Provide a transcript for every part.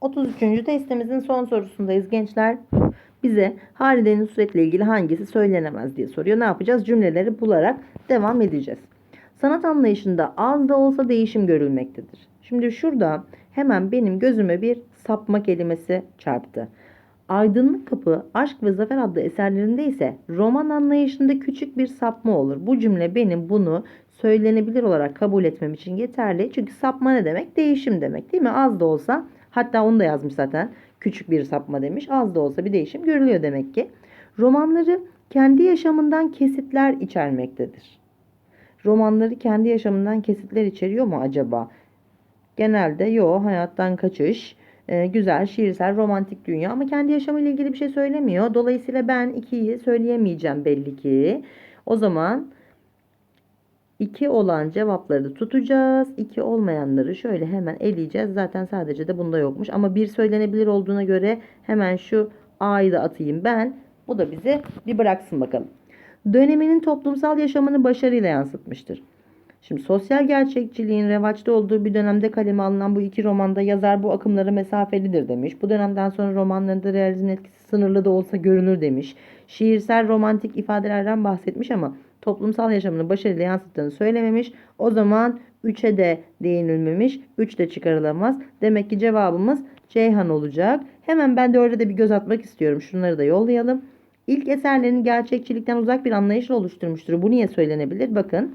33. testimizin son sorusundayız gençler. Bize Halide Nusret'le ilgili hangisi söylenemez diye soruyor. Ne yapacağız? Cümleleri bularak devam edeceğiz. Sanat anlayışında az da olsa değişim görülmektedir. Şimdi şurada hemen benim gözüme bir sapma kelimesi çarptı. Aydınlık Kapı, Aşk ve Zafer adlı eserlerinde ise roman anlayışında küçük bir sapma olur. Bu cümle benim bunu söylenebilir olarak kabul etmem için yeterli. Çünkü sapma ne demek? Değişim demek değil mi? Az da olsa hatta onu da yazmış zaten. Küçük bir sapma demiş. Az da olsa bir değişim görülüyor demek ki. Romanları kendi yaşamından kesitler içermektedir. Romanları kendi yaşamından kesitler içeriyor mu acaba? Genelde yo hayattan kaçış, e, güzel, şiirsel, romantik dünya ama kendi yaşamıyla ilgili bir şey söylemiyor. Dolayısıyla ben ikiyi söyleyemeyeceğim belli ki. O zaman iki olan cevapları tutacağız. İki olmayanları şöyle hemen eleyeceğiz. Zaten sadece de bunda yokmuş. Ama bir söylenebilir olduğuna göre hemen şu A'yı da atayım ben. Bu da bizi bir bıraksın bakalım. Döneminin toplumsal yaşamını başarıyla yansıtmıştır. Şimdi sosyal gerçekçiliğin revaçta olduğu bir dönemde kaleme alınan bu iki romanda yazar bu akımlara mesafelidir demiş. Bu dönemden sonra romanlarında realizmin etkisi sınırlı da olsa görünür demiş. Şiirsel romantik ifadelerden bahsetmiş ama toplumsal yaşamını başarıyla yansıttığını söylememiş. O zaman 3'e de değinilmemiş. 3 de çıkarılamaz. Demek ki cevabımız Ceyhan olacak. Hemen ben de orada bir göz atmak istiyorum. Şunları da yollayalım. İlk eserlerini gerçekçilikten uzak bir anlayışla oluşturmuştur. Bu niye söylenebilir? Bakın.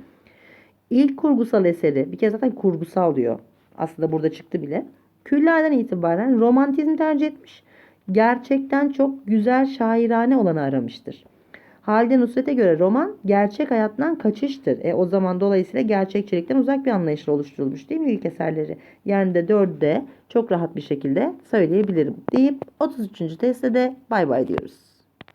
İlk kurgusal eseri, bir kez zaten kurgusal diyor. Aslında burada çıktı bile. Küllerden itibaren romantizm tercih etmiş. Gerçekten çok güzel şairane olanı aramıştır. Halide Nusret'e göre roman gerçek hayattan kaçıştır. E, o zaman dolayısıyla gerçekçilikten uzak bir anlayışla oluşturulmuş değil mi ilk eserleri? Yani de dörtte çok rahat bir şekilde söyleyebilirim deyip 33. testte de bay bay diyoruz.